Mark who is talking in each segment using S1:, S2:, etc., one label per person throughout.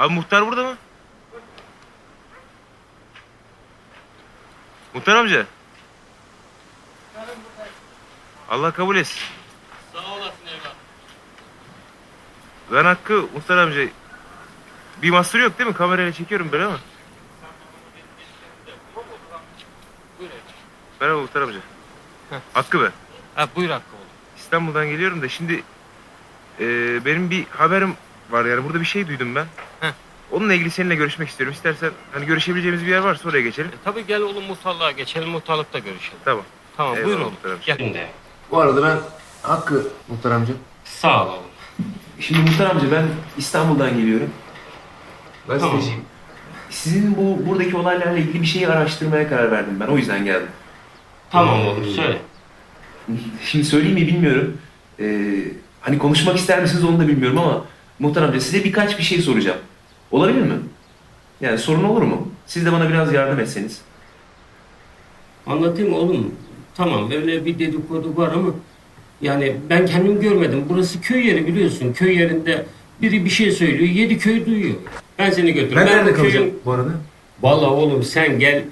S1: Abi muhtar burada mı? Muhtar amca. Allah kabul etsin.
S2: Sağ olasın evlat.
S1: Ben Hakkı Muhtar amca. Bir mahsur yok değil mi? Kamerayla çekiyorum böyle ama. Merhaba Muhtar amca.
S2: Heh.
S1: Hakkı ben.
S2: Ha, buyur Hakkı oğlum.
S1: İstanbul'dan geliyorum da şimdi e, benim bir haberim var yani burada bir şey duydum ben. Onunla ilgili seninle görüşmek istiyorum. İstersen hani görüşebileceğimiz bir yer varsa oraya geçelim.
S2: E, tabii gel oğlum muhtarlığa geçelim muhtarlıkta görüşelim.
S1: Tamam.
S2: Tamam
S1: Eyvallah
S2: buyur oğlum.
S1: muhtar amca.
S2: Gel. Şimdi.
S3: Bu arada ben Hakkı Muhtar amca.
S2: Sağ ol oğlum.
S4: Şimdi Muhtar amca ben İstanbul'dan geliyorum.
S3: Gazeteciyim.
S4: Sizin bu buradaki olaylarla ilgili bir şeyi araştırmaya karar verdim ben. O yüzden geldim.
S2: Tamam oğlum söyle.
S4: Şimdi söyleyeyim mi bilmiyorum. Ee, hani konuşmak ister misiniz onu da bilmiyorum ama Muhtar amca size birkaç bir şey soracağım. Olabilir mi? Yani sorun olur mu? Siz de bana biraz yardım etseniz.
S5: Anlatayım oğlum. Tamam öyle bir dedikodu var ama yani ben kendim görmedim. Burası köy yeri biliyorsun. Köy yerinde biri bir şey söylüyor. Yedi köy duyuyor. Ben seni götürürüm.
S3: Ben nerede
S5: bu köyün-
S3: kalacağım bu arada?
S5: Vallahi oğlum sen gel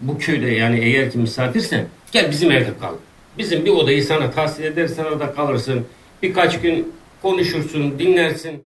S5: bu köyde yani eğer ki misafirsen gel bizim evde kal. Bizim bir odayı sana tahsil eder sana da kalırsın. Birkaç gün konuşursun, dinlersin.